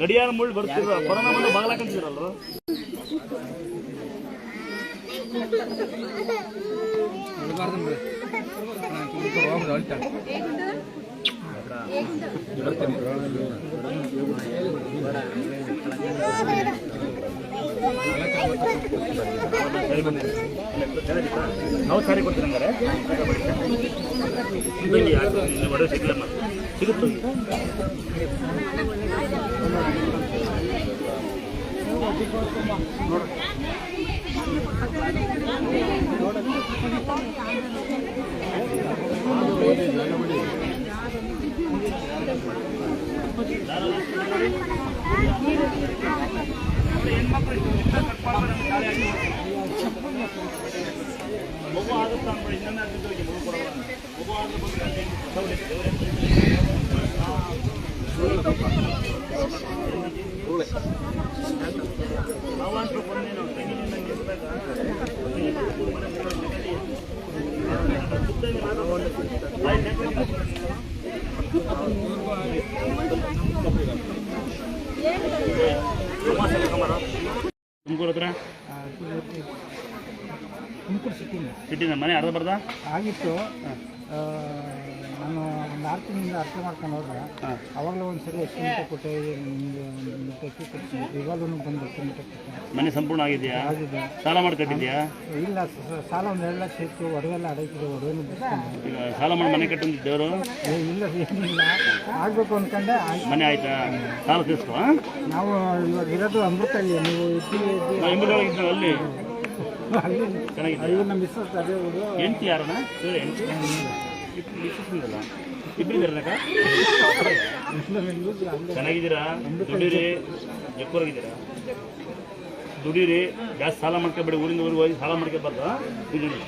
ಗಡಿಯಾರ ಮುಳ್ಳು ಬರ್ತಿರ ಕೊರೋನಾ ಬಂದು ಬಾಗ್ಲಾಕಂತಿರಲ್ವ ನಾವು ಸಾರಿ ಕೊಡ್ತೀವಿ ಹಂಗಾರೆ? ಒಡವೆ ಯಾಕೆ ನೀವು ಒಡೆ ಸಿಗಲಮ್ಮ ಸಿಗುತ್ತೆ ಮಗು ಆಗುತ್ತಾ ಅಂತ ಇನ್ನೊಮ್ಮೆ ಅದು ಬಿದ್ದೋಗಿ ಮಗು ಕೊಡಲ್ಲ ಮಗು ಆದ್ರೆ ಬಂದು ಅಲ್ಲಿ ಸೌದೆ ದೇವ್ರೇ. ನಾವಂತೂ ಬಂದೇನು ತೆಂಗಿನ ನಂಗೆ ಇದ್ದಾಗ ತುಮಕೂರು ಹತ್ರ? ತುಮಕೂರು ಸಿಟ್ಟಿಂದ ಸಿಟ್ಟಿನ ಮನೆ ಅರ್ಧ ಬರ್ದ? ಆಗಿತ್ತು. ತಿಂಗಳಿಂದ ಅರ್ಥ ಮಾಡ್ಕೊಂಡು ಹೋದ್ರೆ ಅವಾಗಲೇ ಒಂದು ಸರಿ ಎಸ್ಟಿಮೇಟ್ ಕೊಟ್ಟೆ ನಿಮಗೆ ಒಂದು ಟೆಕ್ಕಿ ಕೊಡ್ತೀನಿ ಇವಾಗಲೂ ಬಂದು ಕೊಟ್ಟೆ ಮನೆ ಸಂಪೂರ್ಣ ಆಗಿದೆಯಾ? ಆಗಿದೆ. ಸಾಲ ಮಾಡ್ಕೊಟ್ಟಿದ್ಯಾ? ಇಲ್ಲ ಸ- ಸಾಲ ಒಂದು ಎರಡು ಲಕ್ಷ ಇತ್ತು ಒಡವೆಲ್ಲ ಅಡಗಿದೆ ಒಡವೆನೂ ಈಗ ಸಾಲ ಮಾಡಿ ಮನೆ ಕಟ್ಟಂತ ದೇವರು ಏ ಇಲ್ಲ ಏನಿಲ್ಲ. ಆಗಬೇಕು ಆಯ್ತು. ಮನೆ ಆಯ್ತಾ? ಸಾಲ ತೀರ್ಸ್ಕೊ ನಾವು ಇವಾಗ ಇರೋದು ಅಲ್ಲಿ ನೀವು ಇದ್ದೀವಿ ಇದ್ದೀವಿ ನಾವು ಎಂಬುದಾಗಿದ್ದು ಅಲ್ಲಿ. ಅಲ್ಲಿ ಚೆನ್ನಾಗಿದೆ ಅಯ್ಯೋ ನಮ್ಮ ಮಿಸ್ಸಸ್ ಅದೇ ಹೆಂಡ್ತಿ ಇವ್ರು ಹೆಂಡ್ತಿ ಇಬ್ಬರಿದ್ದಾರಕ್ಕ ಚೆನ್ನಾಗಿದ್ದೀರಾ? ದುಡೀರಿ ಎಕ್ಕೋರಾಗಿದ್ದೀರಾ ದುಡೀರಿ ಜಾಸ್ತಿ ಸಾಲ ಮಾಡ್ಕೋಬೇಡಿ. ಊರಿಂದ ಊರಿಗೆ ಹೋಗಿ ಸಾಲ ಮಾಡ್ಕೋಬಾರ್ದು ದುಡೀರಿ